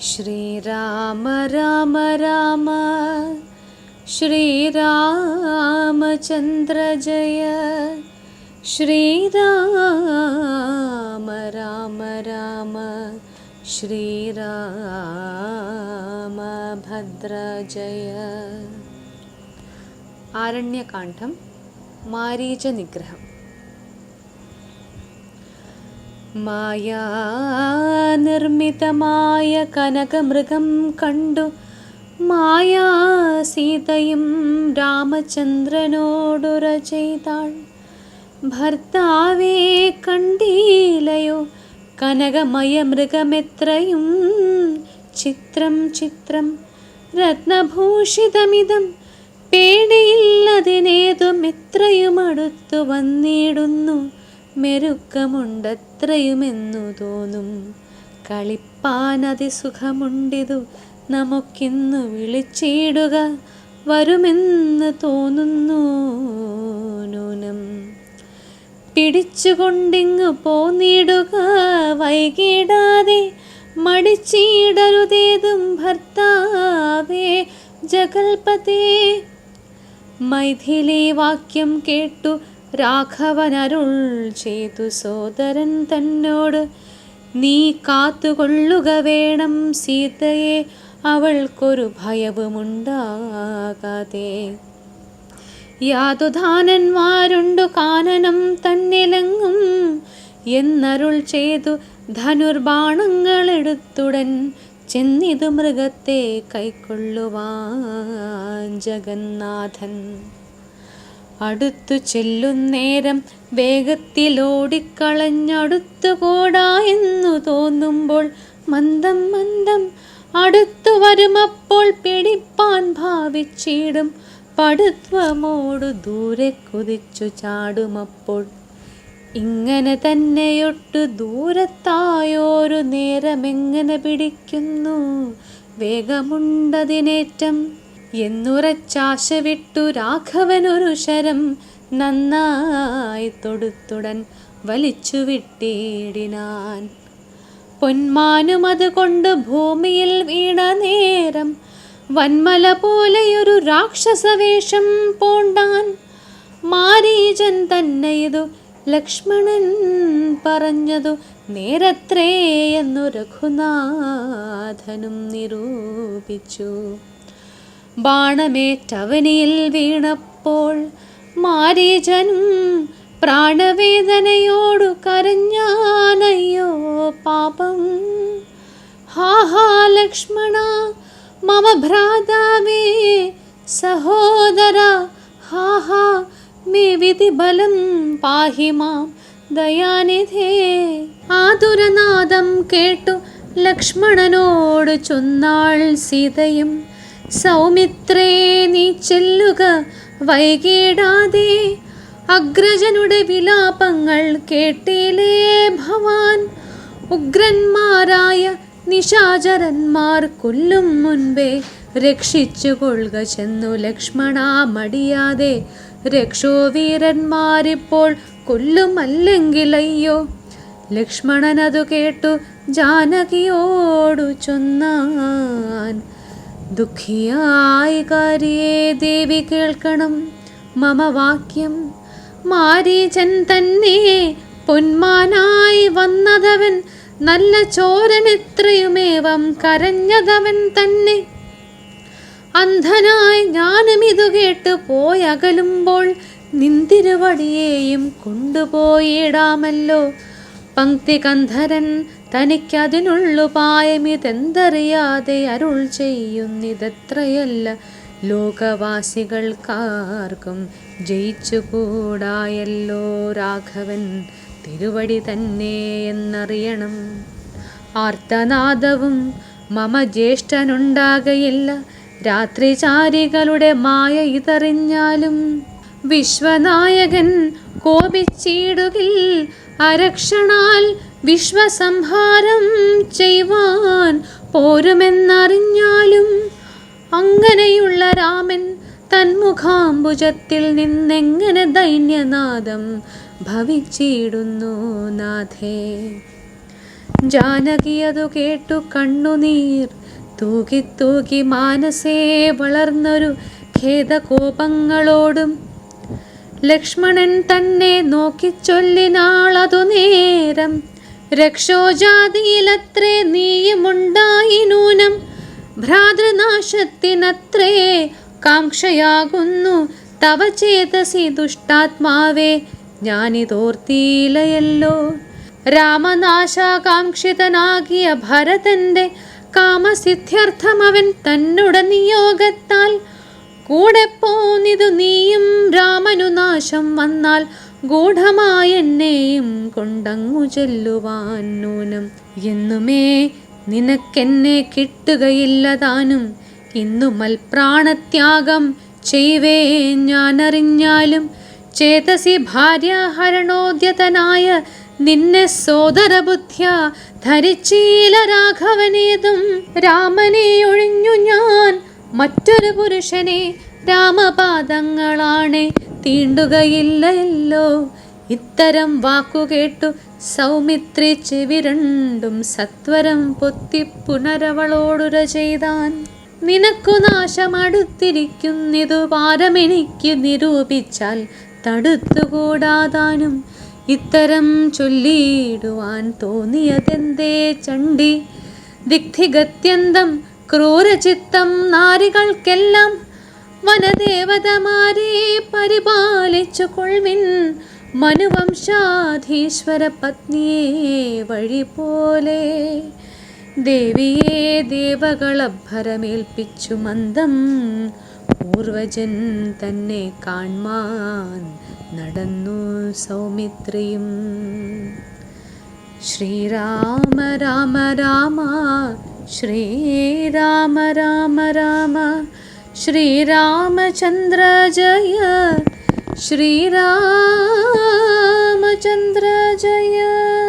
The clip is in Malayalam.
श्रीराम राम राम। श्रीरामचन्द्र जय। श्रीराम राम राम। श्रीरामभद्रजय आरण्यकाण्ठं मारीचनिग्रहम्। മായാനിർമ്മിതമായ കനകമൃഗം കണ്ടു. മായാ സീതയും രാമചന്ദ്രനോടുര ചെയ്താൾ. ഭർത്താവേ കണ്ടീലയോ കനകമയ മൃഗമെത്രയും ചിത്രം ചിത്രം. രത്നഭൂഷിതമിതം പേടിയില്ലതിനേതും എത്രയും അടുത്തു വന്നിടുന്നു. മെരുക്കമുണ്ടത്രയുമെന്നു തോന്നും. കളിപ്പാൻ അതിസുഖമുണ്ടിതു നമുക്കിന്നു വിളിച്ചിടുക വരുമെന്ന് തോന്നുന്നു നൂനം. പിടിച്ചുകൊണ്ടിങ്ങു പോന്നിടുക വൈകിടാതെ മടിച്ചിടരുതേതും ഭർത്താവേ ജഗൽപതേ. മൈഥിലി വാക്യം കേട്ടു രാഘവനരുൾ ചെയ്തു സോദരൻ തന്നോട് നീ കാത്തുകൊള്ളുക വേണം സീതയെ അവൾക്കൊരു ഭയവുമുണ്ടാകാതെ. യാതുധാനന്മാരുണ്ടു കാനനം തന്നിലങ്ങും എന്നരുൾ ചെയ്തു ധനുർബാണങ്ങളെടുത്തുടൻ ചെന്നിതു മൃഗത്തെ കൈക്കൊള്ളുവാൻ ജഗന്നാഥൻ. അടുത്തു ചെല്ലുന്നേരം വേഗത്തിലോടിക്കളഞ്ഞടുത്തുകൂടാ എന്നു തോന്നുമ്പോൾ മന്ദം മന്ദം അടുത്തു വരുമപ്പോൾ പിടിപ്പാൻ ഭാവിച്ചിടും. പടുത്വമോടു ദൂരെ കുതിച്ചു ചാടുമപ്പോൾ ഇങ്ങനെ തന്നെയൊട്ടു ദൂരത്തായോരു നേരമെങ്ങനെ പിടിക്കുന്നു? വേഗമുണ്ടതിനേറ്റം എന്നുറച്ചാശ വിട്ടു രാഘവനൊരു ശരം നന്നായി തൊടുത്തുടൻ വലിച്ചു വിട്ടിടിനാൻ പൊന്മാനും അതുകൊണ്ട് ഭൂമിയിൽ വീണ നേരം വന്മല പോലെയൊരു രാക്ഷസവേഷം പോണ്ടാൻ. മാരീചൻ തന്നെ ഇതു ലക്ഷ്മണൻ പറഞ്ഞതു നേരത്രേ എന്നു രഘുനാഥനും നിരൂപിച്ചു. ബാണമേറ്റവനിയിൽ വീണപ്പോൾ മാരീചനും പ്രാണവേദനയോടു കരഞ്ഞാനയ്യോ പാപം. ഹാ ലക്ഷ്മണ മമ ഭ്രാതാവേ സഹോദര ഹാ ഹാ മേ വിധിബലം പാഹി മാം ദയാനിധേ. ആതുരനാദം കേട്ടു ലക്ഷ്മണനോട് ചൊന്നാൾ സീതയും. സൗമിത്രേ നീ ചെല്ലുക വൈകിടാതെ. അഗ്രജനുടെ വിലാപങ്ങൾ കേട്ടിലേ ഭവാൻ. ഉഗ്രന്മാരായ നിശാചരന്മാർ കൊല്ലും മുൻപേ രക്ഷിച്ചു കൊള്ളുക ചെന്നു ലക്ഷ്മണ മടിയാതെ. രക്ഷോവീരന്മാരിപ്പോൾ കൊല്ലുമല്ലെങ്കിൽ അയ്യോ. ലക്ഷ്മണനതു കേട്ടു ജാനകിയോടു ചൊന്നാൻ. ദുഃഖിയായി കാര്യേ ദേവി കേൾക്കണം. മമ വാക്യം മാരീചൻ തന്നെ പൊന്മാനായി വന്നതവൻ നല്ല ചോരനെത്രയുമേവം കരഞ്ഞതവൻ തന്നെ. അന്ധനായി ഞാനും ഇതു കേട്ട് പോയകലുമ്പോൾ നിന്തിരുവടിയെയും കൊണ്ടുപോയിടാമല്ലോ. പങ്ക്തി കന്ധരൻ തനിക്കതിനുള്ളുപായമിതെന്തറിയാതെ അരുൾ ചെയ്യുന്നിതത്രയല്ല. ലോകവാസികൾക്കാർക്കും ജയിച്ചുകൂടായല്ലോ രാഘവൻ. തിരുവടി തന്നെ എന്നറിയണം. ആർത്തനാദവും മമ ജ്യേഷ്ഠനുണ്ടാകയില്ല രാത്രിചാരികളുടെ മായ ഇതറിഞ്ഞാലും വിശ്വനായകൻ കോപിച്ചിടുകിൽ അരക്ഷണാൽ വിശ്വസംഹാരം ചെയ്യുവാൻ പോരുമെന്നറിഞ്ഞാലും അങ്ങനെയുള്ള രാമൻ തന്മുഖാംബുജത്തിൽ നിന്നെങ്ങനെ ദൈന്യനാദം ഭവിച്ചിടുന്നു നാഥേ. ജാനകിയതു കേട്ടു കണ്ണുനീർ തൂകി തൂകി മാനസേ വളർന്നൊരു ഖേദകോപങ്ങളോടും ലക്ഷ്മണൻ തന്നെ നോക്കി ചൊല്ലിനാളതു നേരം. രക്ഷോജാതിയിലത്രേ നീയുമുണ്ടായി നൂനം ഭ്രാതൃനാശത്തിനത്രേ കാംക്ഷയാകുന്നു. തവ ചേതസി ദുഷ്ടാത്മാവേ ഞാനിതോർത്തിയിലയല്ലോ രാമനാശാകാംക്ഷിതനാകിയ ഭരതന്റെ കാമസിദ്ധ്യർത്ഥം അവൻ തന്നുട നിയോഗത്താൽ കൂടെ പോന്നിതു നീയും രാമനു നാശം വന്നാൽ ഗൂഢമായെന്നെയും കൊണ്ടങ്ങു ചെല്ലുവാൻ നൂനം. എന്നുമേ നിനക്കെന്നെ കിട്ടുകയില്ല താനും ഇന്നു മൽപ്രാണത്യാഗം ചെയ്വേ ഞാനറിഞ്ഞാലും ചേതസി ഭാര്യ ഹരണോദ്യതനായ നിന്നെ സോദരബുദ്ധ്യ ധരിച്ചീല രാഘവനേതും രാമനെ ഒഴിഞ്ഞു ഞാൻ മറ്റൊരു പുരുഷനെ രാമപാദങ്ങളാണ്. തീണ്ടുകയില്ലല്ലോ ഇത്തരം വാക്കുകേട്ടു സൗമിത്രി ചെവിരണ്ടും സത്വരം പൊത്തി പുനരവളോടുര ചെയ്താൻ. നിനക്കു നാശമടുത്തിരിക്കുന്നിതു പാരമെനിക്ക് നിരൂപിച്ചാൽ തടുത്തുകൂടാതാനും. ഇത്തരം ചൊല്ലിയിടുവാൻ തോന്നിയതെന്തേ ചണ്ടി? ദിഗ്ധിഗത്യന്തം ക്രൂരചിത്തം നാരികൾക്കെല്ലാം വനദേവതമാരെ പരിപാലിച്ചു കൊൾവിൻ മനുവംശാധീശ്വര പത്നിയെ വഴി പോലെ. ദേവിയെ ദേവകളഭരമേൽപ്പിച്ചു മന്ദം പൂർവജൻ തന്നെ കാൺമാൻ നടന്നു സൗമിത്രിയും. ശ്രീരാമ രാമ രാമ श्रीराम राम राम। श्रीरामचन्द्र जय। श्रीरामचन्द्र जय।